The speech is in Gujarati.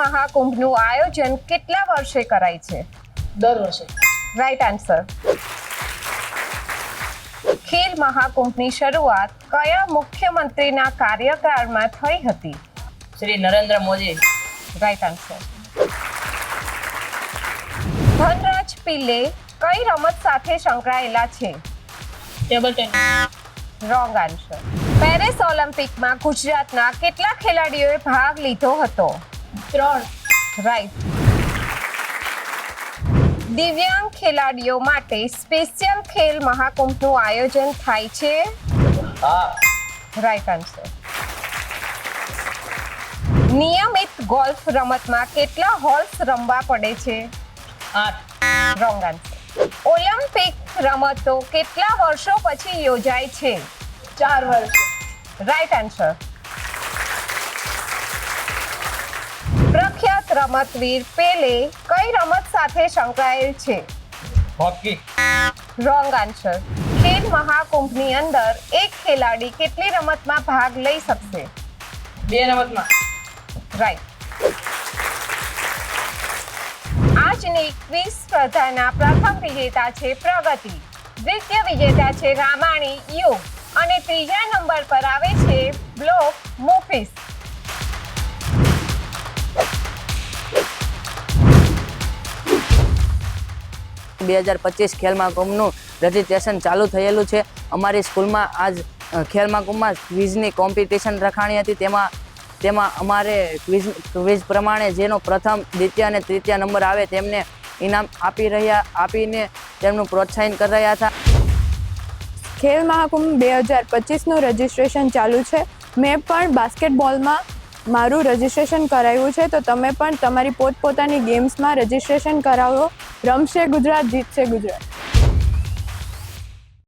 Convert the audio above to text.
મહાકુંભનું આયોજન કેટલા વર્ષે કરાય છે? દર વર્ષે. રાઈટ આન્સર ખેલ મહાકુંભની શરૂઆત કયા મુખ્યમંત્રીના કાર્યકાળમાં થઈ હતી? શ્રી નરેન્દ્ર મોદી. રાઈટ આન્સર ધનરાજ પિલ્લે કઈ રમત સાથે સંકળાયેલા છે? Table tennis wrong answer Paris ઓલિમ્પિકમાં ગુજરાતના કેટલા ખેલાડીઓએ ભાગ લીધો હતો? ત્રણ. રાઈટ દિવ્યાંગ ખેલાડીઓ માટે સ્પેશિયલ ખેલ મહાકુંભનું આયોજન થાય છે? રાઈટ આન્સર નિયમિત ગોલ્ફ રમતમાં કેટલા હોલ્સ રમવા પડે છે? આઠ. રોંગ આન્સર ઓલિમ્પિક રમતો કેટલા વર્ષો પછી યોજાય છે? ચાર વર્ષ. રાઈટ આન્સર રમતવીર પેલે કઈ રમત સાથે સંકળાયેલ છે? હોકી. રોંગ આન્સર ખેલ મહાકુંભની અંદર એક ખેલાડી કેટલી રમતમાં ભાગ લઈ શકશે? બે રમતમાં. રાઈટ આજની ક્વિઝ સ્પર્ધાના પ્રથમ વિજેતા છે પ્રગતિ. દ્વિતીય વિજેતા છે રામાણી યુગ અને ત્રીજા નંબર પર આવે છે બ્લોક મોફિસ બે હજાર પચીસ ખેલ મહાકુંભનું રજિસ્ટ્રેશન ચાલુ થયેલું છે. અમારી સ્કૂલમાં આજ ખેલ મહાકુંભમાં ક્વિઝની કોમ્પિટિશન રખાણી હતી. તેમાં તેમાં અમારે ક્વિઝ ક્વિઝ પ્રમાણે જેનો પ્રથમ, દ્વિતીય અને તૃતીય નંબર આવે તેમને ઇનામ આપી રહ્યા, આપીને તેમનું પ્રોત્સાહન કરી રહ્યા હતા. ખેલ મહાકુંભ બે હજાર પચીસનું રજિસ્ટ્રેશન ચાલુ છે. મેં પણ બાસ્કેટબોલમાં મારું રજિસ્ટ્રેશન કરાવ્યું છે, તો તમે પણ તમારી પોતપોતાની ગેમ્સમાં રજિસ્ટ્રેશન કરાવો. રમશે ગુજરાત, જીતશે ગુજરાત.